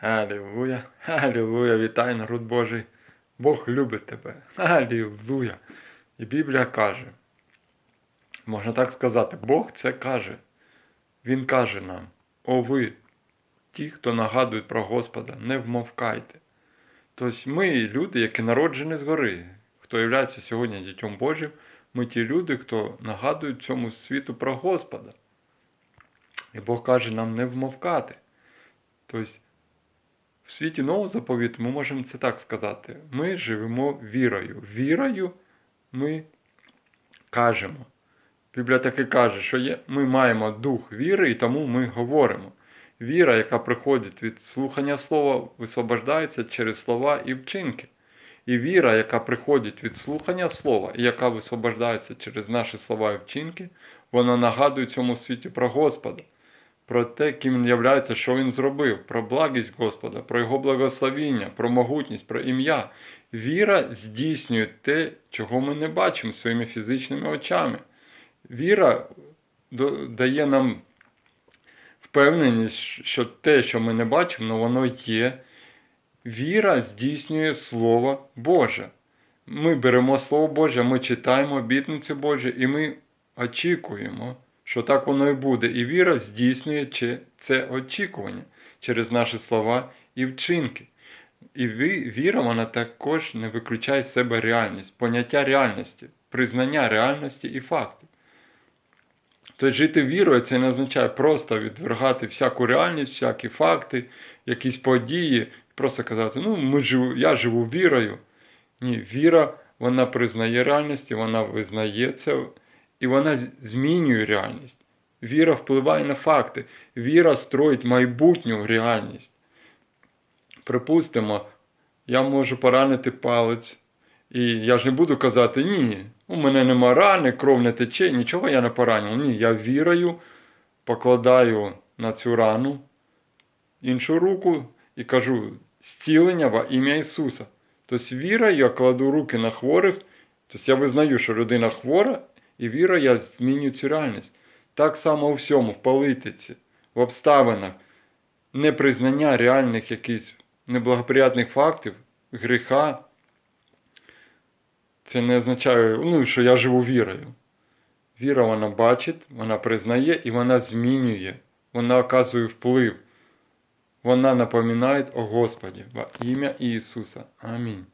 Алілуя, Алілуя, вітай, народ Божий. Бог любить тебе. Алілуя. І Біблія каже, можна так сказати, Бог це каже. Він каже нам: О ви, ті, хто нагадують про Господа, не вмовкайте. Тобто ми люди, які народжені згори, хто є сьогодні дітьом Божим, ми ті люди, хто нагадують цьому світу про Господа. І Бог каже нам не вмовкати. Тобто, в світі нового заповіту ми можемо це так сказати. Ми живемо вірою. Вірою ми кажемо. Біблія таки каже, що є, ми маємо дух віри, і тому ми говоримо. Віра, яка приходить від слухання слова, висвобождається через слова і вчинки. І віра, яка приходить від слухання слова, і яка висвобождається через наші слова і вчинки, вона нагадує цьому світі про Господа, про те, ким він являється, що він зробив, про благість Господа, про Його благословіння, про могутність, про ім'я. Віра здійснює те, чого ми не бачимо своїми фізичними очами. Віра дає нам впевненість, що те, що ми не бачимо, воно є. Віра здійснює Слово Боже. Ми беремо Слово Боже, ми читаємо обітниці Божі, і ми очікуємо, що так воно і буде. І віра здійснює це очікування через наші слова і вчинки. І віра, вона також не виключає з себе реальність, поняття реальності, признання реальності і фактів. Тобто жити вірою це не означає просто відвергати всяку реальність, всякі факти, якісь події, просто казати, ну, ми живу, я живу вірою. Ні, віра, вона признає реальність, вона визнає це, і вона змінює реальність. Віра впливає на факти. Віра строїть майбутню реальність. Припустимо, я можу поранити палець, і я ж не буду казати, ні, у мене нема рани, кров не тече, нічого я не поранив. Ні, я вірою покладаю на цю рану іншу руку і кажу зцілення во ім'я Ісуса. Тобто вірою я кладу руки на хворих, тобто я визнаю, що людина хвора, і вірою я змінюю цю реальність. Так само у всьому, в політиці, в обставинах, непризнання реальних якихось неблагоприятних фактів, гріха. Це не означає, ну, що я живу вірою. Віра вона бачить, вона признає і вона змінює, вона оказує вплив. Вона напоминає о Господі во ім'я Ісуса. Амінь.